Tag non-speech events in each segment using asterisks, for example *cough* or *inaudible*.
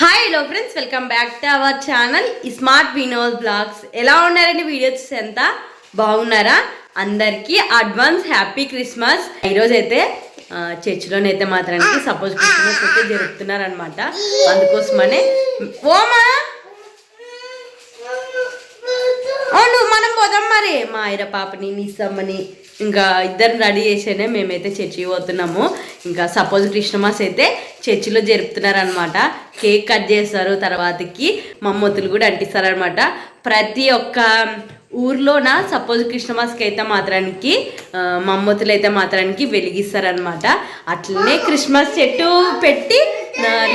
Hi hello friends welcome back to our channel smart Vinod vlogs ఎలా ఉన్నారండి videos ఎంత? బాగున్నారా? అందరికీ అడ్వాన్స్ హ్యాపీ క్రిస్మస్ ఈరోజు అయితే చర్చిలోనైతే మాత్రానికి సపోజ్ క్రిస్మస్ అయితే జరుపుతున్నారనమాట అందుకోసమనే. ఓమా! అవును మనం పోదాం మరి. మా ఆయన పాపని నీసమ్మని ఇంకా ఇద్దరు రెడీ చేసేనే మేమైతే చర్చికి పోతున్నాము. ఇంకా సపోజ్ క్రిస్మస్ అయితే చర్చిలో జరుపుతున్నారనమాట కేక్ కట్ చేస్తారు తర్వాతకి మమ్మతులు కూడా అంటిస్తారనమాట ప్రతి ఒక్క ఊర్లోన సపోజ్ క్రిస్మస్కి అయితే మాత్రానికి మమ్మతులు అయితే మాత్రానికి వెలిగిస్తారనమాట అట్లనే క్రిస్మస్ చెట్టు పెట్టి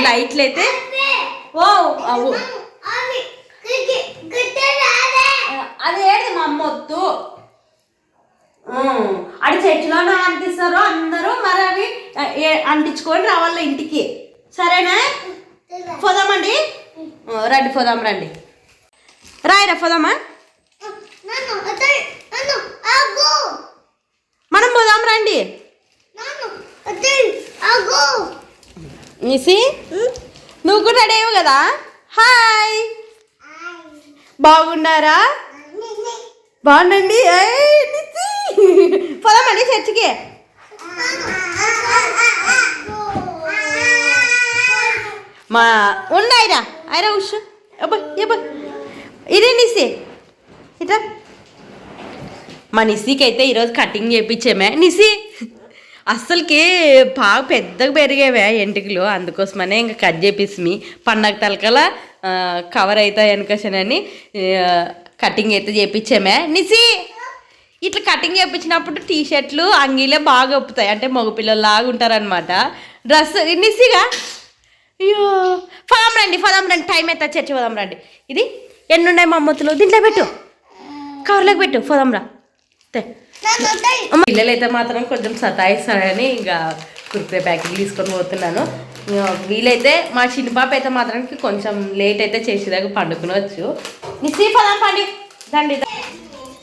లైట్లు అయితే ఓ అవు అది ఏది మమ్మొత్తు అది చెట్టులోనే అంటిస్తారు అందరూ మరి అవి అంటించుకొని రావాలి ఇంటికి. సరేనా? పోదామండి? రండి పోదాం రండి. రాయరా పోదామా? మనం పోదాం రండి. నిసి నువ్వు కూడా అయ్యావు కదా? హాయ్. బాగున్నారా? బాగుండండి. నిసి. పొలమండి చర్చికి? మా ఉండ ఐరా ఐరా ఉష్ అబ్బా ఇబ్బా ఇదే నిసి ఇట్లా మా నిసికి అయితే ఈరోజు కటింగ్ చేయించామే నిసి అస్సలకి బాగా పెద్దగా పెరిగేవే ఎంటికలు. అందుకోసమనే ఇంకా కట్ చేపిస్తుంది పండగ తలకల కవర్ అవుతాయి అనుకోసనని కటింగ్ అయితే చేయించామే నిసి ఇట్లా కటింగ్ చేయించినప్పుడు టీ షర్ట్లు అంగీలే బాగా ఒప్పుతాయి. అంటే మగపిల్లలాగా ఉంటారనమాట డ్రెస్ నిసిగా అయ్యో. ఫదాం రండి ఫలం రండి. టైం అయితే చర్చి పోదాం రండి. ఇది ఎన్ని ఉన్నాయి మా అమ్మతులు దీంట్లో పెట్టు. కవర్లోకి పెట్టు పోదాం రా. పిల్లలు అయితే మాత్రం కొంచెం సతాయిస్తారని ఇంకా కుర్తే ప్యాకెట్ తీసుకొని పోతున్నాను. వీలైతే మా చిన్న పాప అయితే మాత్రానికి కొంచెం లేట్ అయితే చేసేదాకా పండుకునవచ్చు నిశ్చయ పదాం పండి. దండి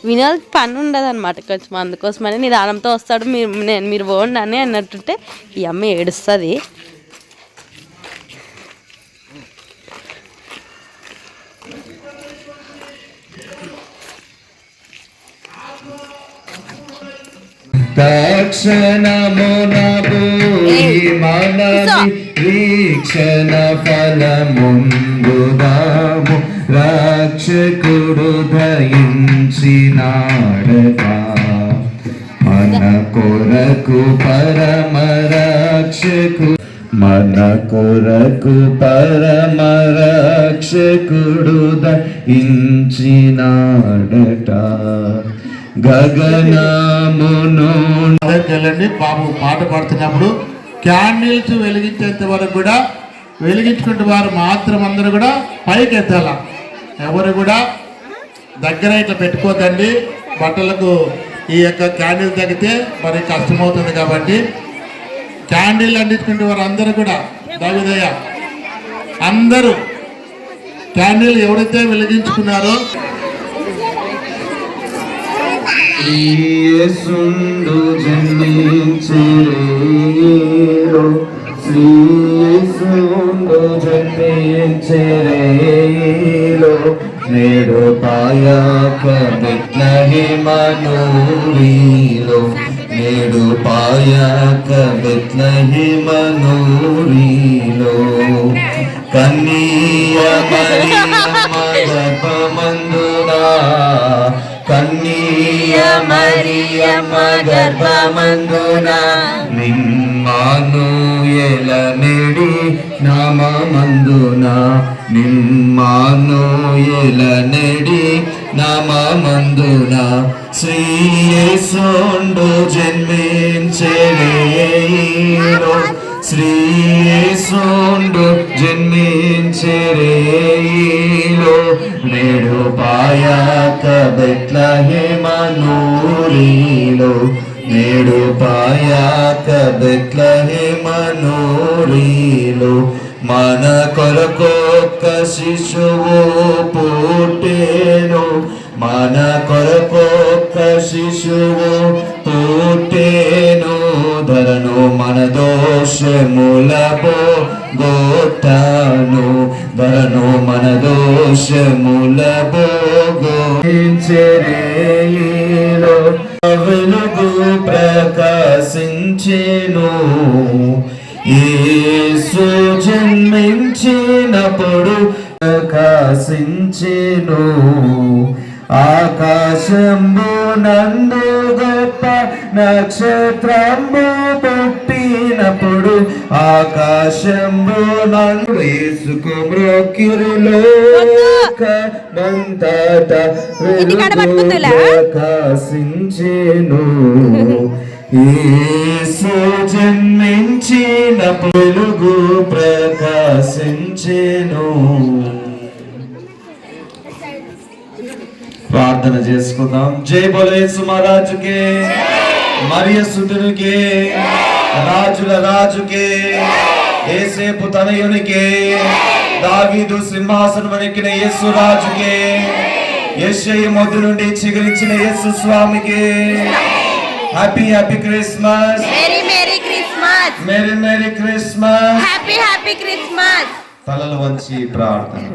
వినోద్ పని ఉండదు అనమాట కొంచెం అందుకోసమని నిదానంతో వస్తాడు మీరు నేను మీరు పోండి అని అన్నట్టుంటే ఈ అమ్మ ఏడుస్తుంది. వీక్షణ ఫలముందుదాము. రక్షకుడు దయించినాడట మన కొరకు పరమ రక్షకు మన కొరకు పరమ రక్షకుడు దయించినాడట గగనమును వెళ్ళండి బాబు పాట పాడుతున్నప్పుడు క్యాండిల్స్ వెలిగించేంత వరకు కూడా వెలిగించుకుంటే వారు మాత్రం అందరూ కూడా పైకి ఎత్తాల ఎవరు కూడా దగ్గర ఇట్లా పెట్టుకోదండి బట్టలకు ఈ యొక్క క్యాండిల్ తగ్గితే మరి కష్టమవుతుంది కాబట్టి క్యాండిల్ అందించుకుంటే వారు అందరూ కూడా దవిదయ అందరూ క్యాండిల్ ఎవరైతే వెలిగించుకున్నారో శ్రీయేసుండు శ్రీయేసుండు జన్మించేలో నేడు పాయాక బెత్లహేమనూరిలో నేడు పాయాక బెత్లహేమనూరిలో కన్నీయ గర్భమందునా కన్నీయ మరియమ్మ గర్భమందున. నిమ్మాను ఎలమెడి నామందున నిమ్మాను ఎలనెడి నామందున శ్రీయేసుండు జన్మించే శ్రీసుండు జన్మించేలో నేడు పాయాక బెత్లహేమనూరిలో నేడు పాయాక బెత్లహేమనూరిలో మన కొరకొక్క శిశువు పుట్టేను. మన కొరకొక్క శిశువు జన్మించినప్పుడు ప్రకాశించెను. ఆకాశంబు నందు గొప్ప నక్షత్రంబు పుట్టినప్పుడు ఆకాశంబు నందు యేసుకు మ్రొక్కిరిలో? ప్రకాశించెను. యేసు జన్మించిన వెలుగు ప్రకాశించెను. ప్రార్థన చేసుకుందాం. జై బోలేసు మహారాజుకే మరియ సుతునికే రాజుల రాజుకే ఏసేపు తనయునికే దావీదు సింహాసనం ఎక్కిన యేసు రాజుకే యెషయి మొదలు నుండి చిగురించిన యేసు స్వామికి happy happy Christmas merry merry Christmas merry merry Christmas happy happy Christmas తలలు వంచి ప్రార్థన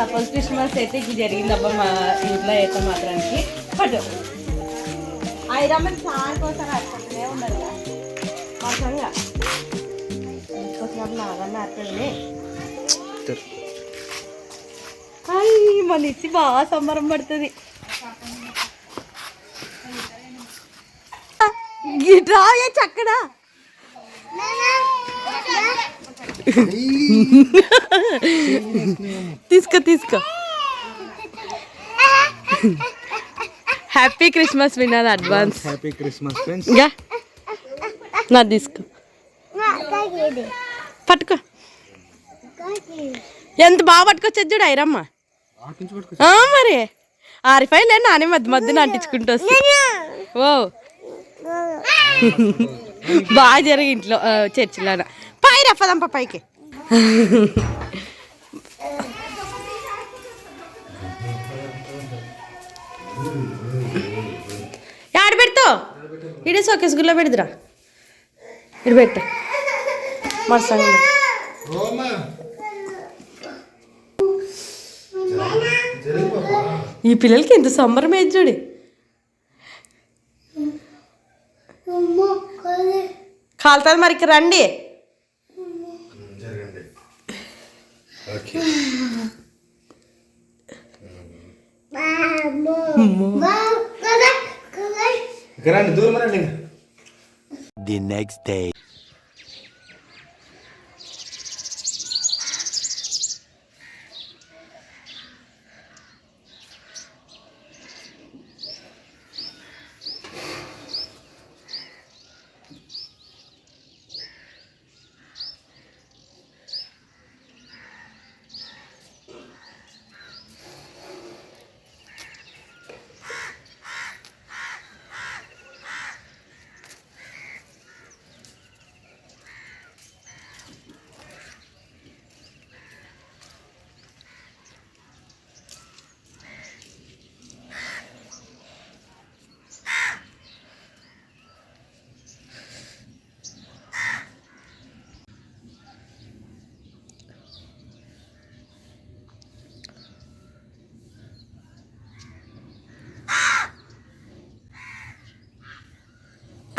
సపోజ్ క్రిస్మస్ అయితే ఇది జరిగిందబ్బా మా ఇంట్లో అయితే మాత్రానికి. పట్టు ఐరమ్మని కోసం ఉన్నారు కదా. మాసంగా ఇంకోసారి నాగన్న అర్థమే అయ్యి మన ఇచ్చి బాగా సంబరం పడుతుంది. గిటా చక్కడా. *laughs* తీసుకో తీసుకో. Happy Christmas winner advance happy Christmas friends ఇంకా నా తీసుకో. పట్టుకో. ఎంత బాగా పట్టుకొచ్చేది చూడు ఐరమ్మ మరి. ఆరిఫైలే నానే మధ్య మధ్యన అంటించుకుంటూ వస్తా. ఓ. *laughs* బాగా జరిగి ఇంట్లో ఆ, చర్చిలోన. పై రఫదంప పైకి. ఆడ పెడతావు ఇడే సోకేస్ గుల్లో పెడదురా. ఇటు పెట్టు. మరసంగా ఈ పిల్లలకి ఎంత సంబరం ఏది చూడు కాలుతుంది మరి ఇక్కడ mana nih? The next day.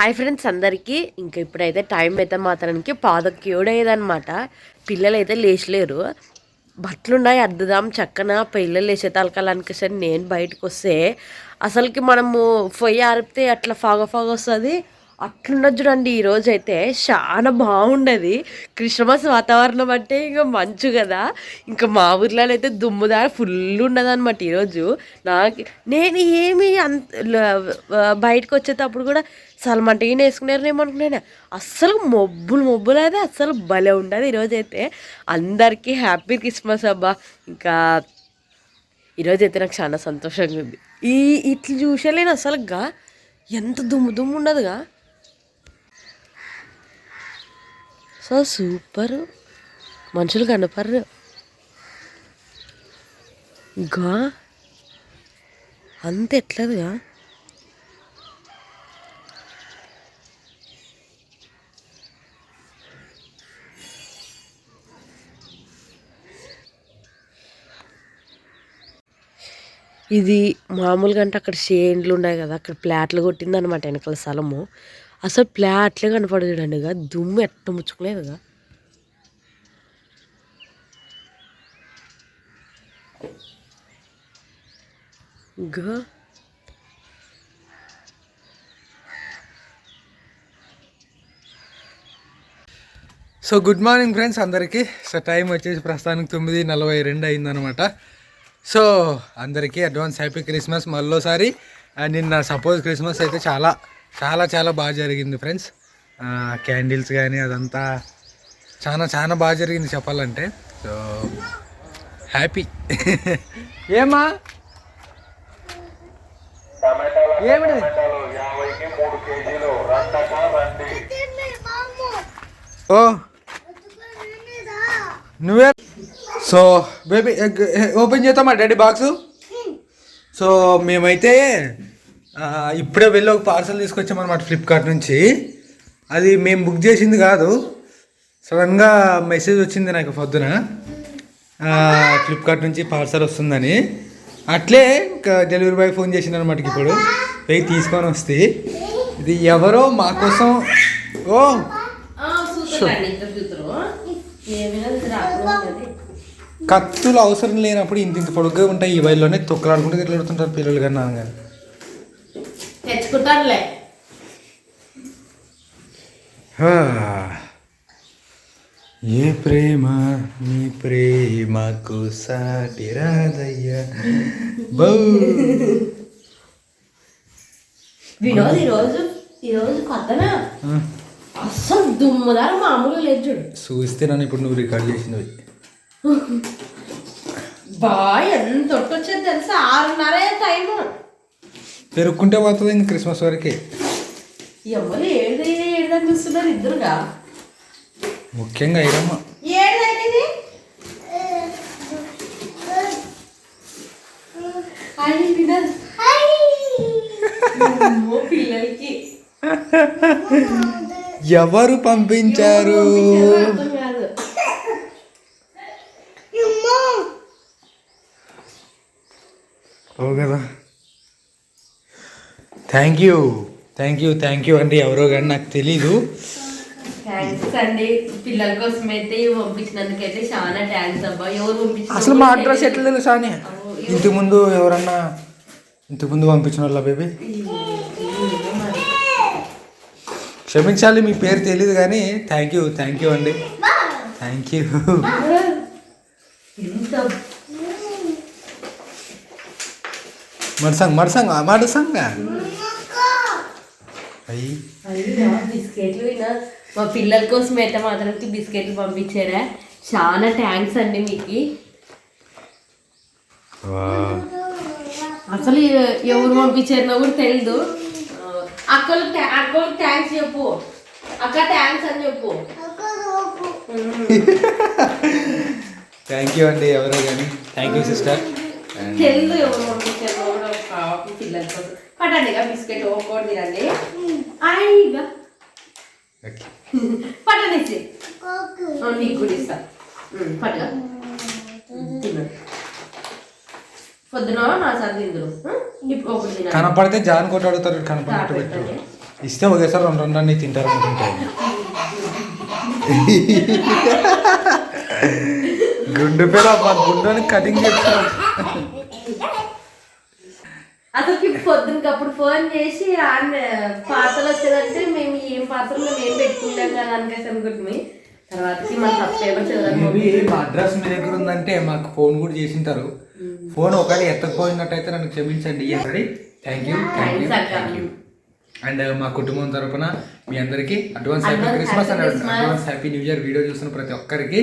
Hi friends అందరికీ. ఇంకా ఇప్పుడైతే టైం అయితే మాత్రానికి పాదక్యూడయ్యేదన్నమాట పిల్లలు అయితే లేచలేరు. బట్టలు ఉన్నాయి అద్దుదాం చక్కన పిల్లలు వేసే తలకాలనికేసి నేను బయటకు వస్తే అసలుకి మనము పొయ్యి ఆరిపితే అట్లా ఫాగ ఫాగ వస్తుంది అట్లున్నది చూడండి ఈరోజు అయితే చాలా బాగుండేది. క్రిస్మస్ వాతావరణం అంటే ఇంకా మంచు కదా. ఇంకా మా ఊర్లో అయితే దుమ్ముదార ఫుల్ ఉండదు అనమాట ఈరోజు నాకు నేను ఏమి అంత బయటకు వచ్చేటప్పుడు కూడా సల్మంటగా వేసుకున్నారు ఏమనుకున్నాను అస్సలు మొబ్బులు మొబ్బులు అయితే అస్సలు భలే ఉండదు ఈరోజు అయితే అందరికీ హ్యాపీ క్రిస్మస్ అబ్బా. ఇంకా ఈరోజు అయితే నాకు చాలా సంతోషంగా ఉంది. ఈ ఇట్లా చూసేలేను అసలుగా ఎంత దుమ్ము దుమ్ము ఉండదుగా. So super. మనుషులు కనపడరు. గా? అంత ఎట్లదుగా? ఇది మామూలుగా అంటే అక్కడ షేన్లు ఉన్నాయి కదా అక్కడ ప్లాట్లు కొట్టింది అనమాట వెనకాల స్థలము. అసలు ప్లాట్లే కనపడదండి దుమ్ము ఎట్ట ముచ్చుకోలేదుగా ఇంకా సో గుడ్ మార్నింగ్ ఫ్రెండ్స్ అందరికీ. సో టైం వచ్చేసి ప్రస్తుతానికి తొమ్మిది నలభై రెండు అయిందనమాట సో అందరికీ అడ్వాన్స్ హ్యాపీ క్రిస్మస్ మళ్ళీసారి. అండ్ నిన్న సపోజ్ క్రిస్మస్ అయితే చాలా చాలా చాలా బాగా జరిగింది ఫ్రెండ్స్ క్యాండిల్స్ కానీ అదంతా చాలా చాలా బాగా జరిగింది చెప్పాలంటే. సో హ్యాపీ *laughs* ఏమా? ఏమిటి? ఓ నువ్వే? సో బేబీ ఓపెన్ చేద్దామా డాడీ బాక్స్ సో మేమైతే ఇప్పుడే వెళ్ళి ఒక పార్సల్ తీసుకొచ్చామన్నమాట ఫ్లిప్కార్ట్ నుంచి. అది మేము బుక్ చేసింది కాదు. సడన్గా మెసేజ్ వచ్చింది నాకు పొద్దున. ఫ్లిప్కార్ట్ నుంచి పార్సల్ వస్తుందని. అట్లే ఇంకా డెలివరీ బాయ్ ఫోన్ చేసింది అనమాట ఇప్పుడు. పోయి తీసుకొని వస్తే. ఇది ఎవరో మా కోసం ఓ! కత్తులు అవసరం లేనప్పుడు ఇంత ఇంత పొడుగ్గా ఉంటాయి. ఈ వైల్లోనే తొక్కలాడుకుంటూ తిరుగుతుంటారు పిల్లలు కానీ నాన్న కానీ తెచ్చుకుంటానులే హా. ఏ ప్రేమ నీ ప్రేమకు సాటి రాదయ్యా. బౌ. వినోద్ ఈరోజు ఈరోజు కొత్తనా? అస్సలు దుమ్ముదారు మామూలుగా లేదు చూడు. చూస్తే నన్ను ఇప్పుడు నువ్వు రికార్డ్ చేసినవి. బా ఎంత వచ్చేది తెలుసా? ఆరున్నర టైము. పెరుక్కుంటే పోతుంది ఇంక క్రిస్మస్ వరకే. ఎవరు ఏడుదైనా ఏడుదని చూస్తున్నారు ఇద్దరుగా? ముఖ్యంగా ఐరమ్మ. ఏడుదైనది పిల్లలకి. *laughs* ఎవరు పంపించారు? ఓ కదా. Thank you thank you thank you అండి ఎవరో కానీ నాకు తెలీదు. థ్యాంక్స్ అండి. పిల్లల కోసం అయితే ఇవి పంపించినందుకైతే చాలా థ్యాంక్స్ అబ్బా. ఎవరు పంపించారు అసలు మా అడ్రస్ ఎట్లా తెలుసా అని? ఇంతకు ముందు ఎవరన్నా ఇంతకు ముందు పంపించిన వాళ్ళ బేబీ క్షమించాలి మీ పేరు తెలియదు కానీ థ్యాంక్ యూ థ్యాంక్ యూ అండి. థ్యాంక్ యూ మడసంగ్ మడసంగ్ మడసంగ్ అయ్యి. బిస్కెట్లు మా పిల్లల కోసం అయితే మాత్రం బిస్కెట్లు పంపించారా? చాలా థ్యాంక్స్ అండి మీకు. అసలు ఎవరు పంపించారో కూడా తెలీదు. అక్కలు అక్కలకు థ్యాంక్స్ చెప్పు. అక్క థ్యాంక్స్ అని చెప్పు. థ్యాంక్ యూ అండి ఎవరో కానీ థ్యాంక్ యూ సిస్టర్ తెలీదు ఎవరు పంపించారో కూడా పాపం పిల్లల కోసం పట్టండి బిస్కెట్ ఒక్కోటి తినండి. ఓకే పట్టనేసి నీకు కూడా ఇస్తా. పట్టుగా తిను. పొద్దున నా ఇప్పుడు కనపడితే జాన్ కొట్టి అడుగుతారు కనపడినట్టు పెట్టు. ఇస్తే ఒకేసారి రెండు రెండు అన్ని తింటారు అనుకుంటారు గుండు పేరు మా గుండెని కటింగ్ చేస్తాం అసలు పొద్దునకి అప్పుడు ఫోన్ చేసి పార్సల్ వచ్చేదంటే మేము ఏం పార్సల్ మేము పెట్టుకుంటాం కదా అనుకేసి అనుకుంటుంది తర్వాతకి మన సబ్స్క్రైబర్స్ మా అడ్రస్ మీ దగ్గర ఉందంటే మాకు ఫోన్ కూడా చేసింటారు ఫోన్ ఒకవేళ ఎత్తకపోయినట్టయితే నన్ను క్షమించండి. ఇవ్వండి thank you thank you. Thank you and మా కుటుంబం తరపున మీ అందరికీ advance happy Advance Christmas and. Advance happy new year video చూస్తున్న ప్రతి ఒక్కరికి.